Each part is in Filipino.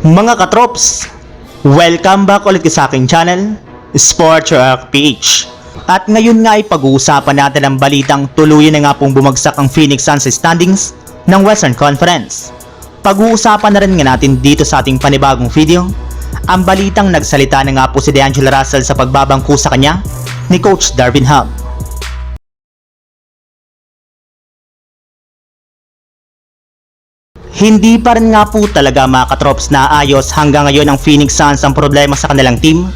Mga katrops, welcome back ulit sa aking channel, Sports Rock PH. At ngayon nga ay pag-uusapan natin ang balitang tuluyan na nga pong bumagsak ang Phoenix Suns standings ng Western Conference. Pag-uusapan na rin nga natin dito sa ating panibagong video, ang balitang nagsalita na nga po si D'Angelo Russell sa pagbabangko sa kanya ni Coach Darvin Ham. Hindi pa rin nga po talaga mga katrops na ayos hanggang ngayon ang Phoenix Suns ang problema sa kanilang team.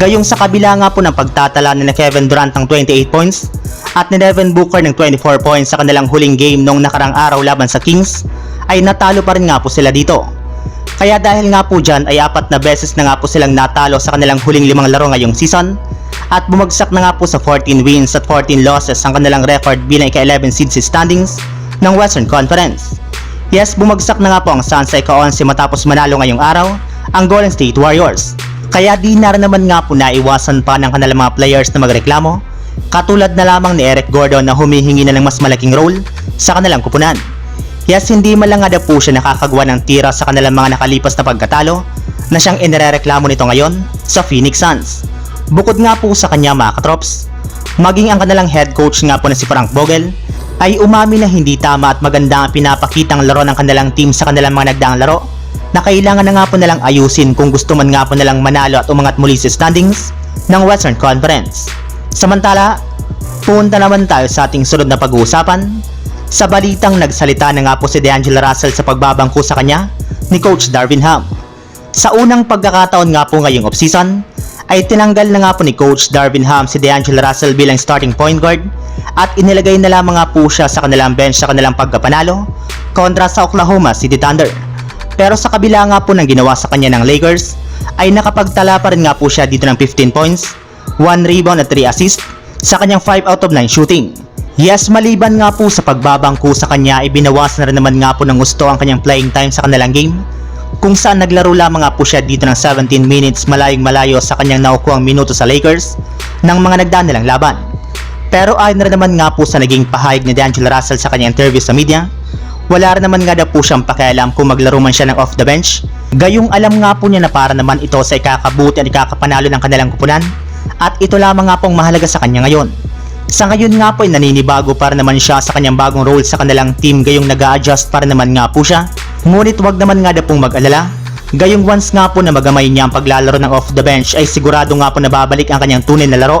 Gayong sa kabila nga po ng pagtatala ni Kevin Durant ng 28 points at ni Devin Booker ng 24 points sa kanilang huling game nung nakarang araw laban sa Kings ay natalo pa rin nga po sila dito. Kaya dahil nga po dyan ay apat na beses na nga po silang natalo sa kanilang huling limang laro ngayong season at bumagsak na nga po sa 14 wins at 14 losses ang kanilang record bilang ika-11 seed standings ng Western Conference. Yes, bumagsak na nga po ang Suns sa ika-11 matapos manalo ngayong araw ang Golden State Warriors. Kaya di na naman nga po naiwasan pa ng kanilang mga players na magreklamo katulad na lamang ni Eric Gordon na humihingi na ng mas malaking role sa kanilang kupunan. Yes, hindi man lang nga po siya nakakagawa ng tira sa kanilang mga nakalipas na pagkatalo na siyang inirereklamo nito ngayon sa Phoenix Suns. Bukod nga po sa kanya mga katrops, maging ang kanilang head coach nga po na si Frank Vogel ay umami na hindi tama at maganda ang pinapakitang laro ng kanilang team sa kanilang mga nagdaang laro na kailangan na nga po nalang ayusin kung gusto man nga po nalang manalo at umangat muli sa standings ng Western Conference. Samantala, punta naman tayo sa ating sunod na pag-uusapan sa balitang nagsalita na nga po si D'Angelo Russell sa pagbabangko sa kanya ni Coach Darvin Ham. Sa unang pagkakataon nga po ngayong offseason, ay tinanggal na nga po ni Coach Darvin Ham si D'Angelo Russell bilang starting point guard at inilagay na lamang nga po siya sa kanilang bench sa kanilang pagkapanalo kontra sa Oklahoma City Thunder. Pero sa kabila nga po ng ginawa sa kanya ng Lakers, ay nakapagtala pa rin nga po siya dito ng 15 points, 1 rebound at 3 assist sa kanyang 5 out of 9 shooting. Yes, maliban nga po sa pagbabangko sa kanya ay binawasan na rin naman nga po ng gusto ang kanyang playing time sa kanilang game kung saan naglaro lamang nga po siya dito ng 17 minutes malayong malayo sa kanyang nakukuhang minuto sa Lakers ng mga nagdaan nilang laban. Pero ayon na naman nga po sa naging pahayag ni D'Angelo Russell sa kanyang interview sa media, wala rin naman nga daw po siyang pakialam kung maglaro man siya ng off the bench. Gayong alam nga po niya na para naman ito sa ikakabuti at ikakapanalo ng kanilang kupunan at ito lamang nga pong mahalaga sa kanya ngayon. Sa ngayon nga po ay naninibago para naman siya sa kanyang bagong role sa kanilang team gayong nag adjust para naman nga po siya. Ngunit wag naman nga daw pong mag-alala. Gayong once nga po na magamay niya ang paglalaro ng off the bench ay sigurado nga po na babalik ang kanyang tunay na laro.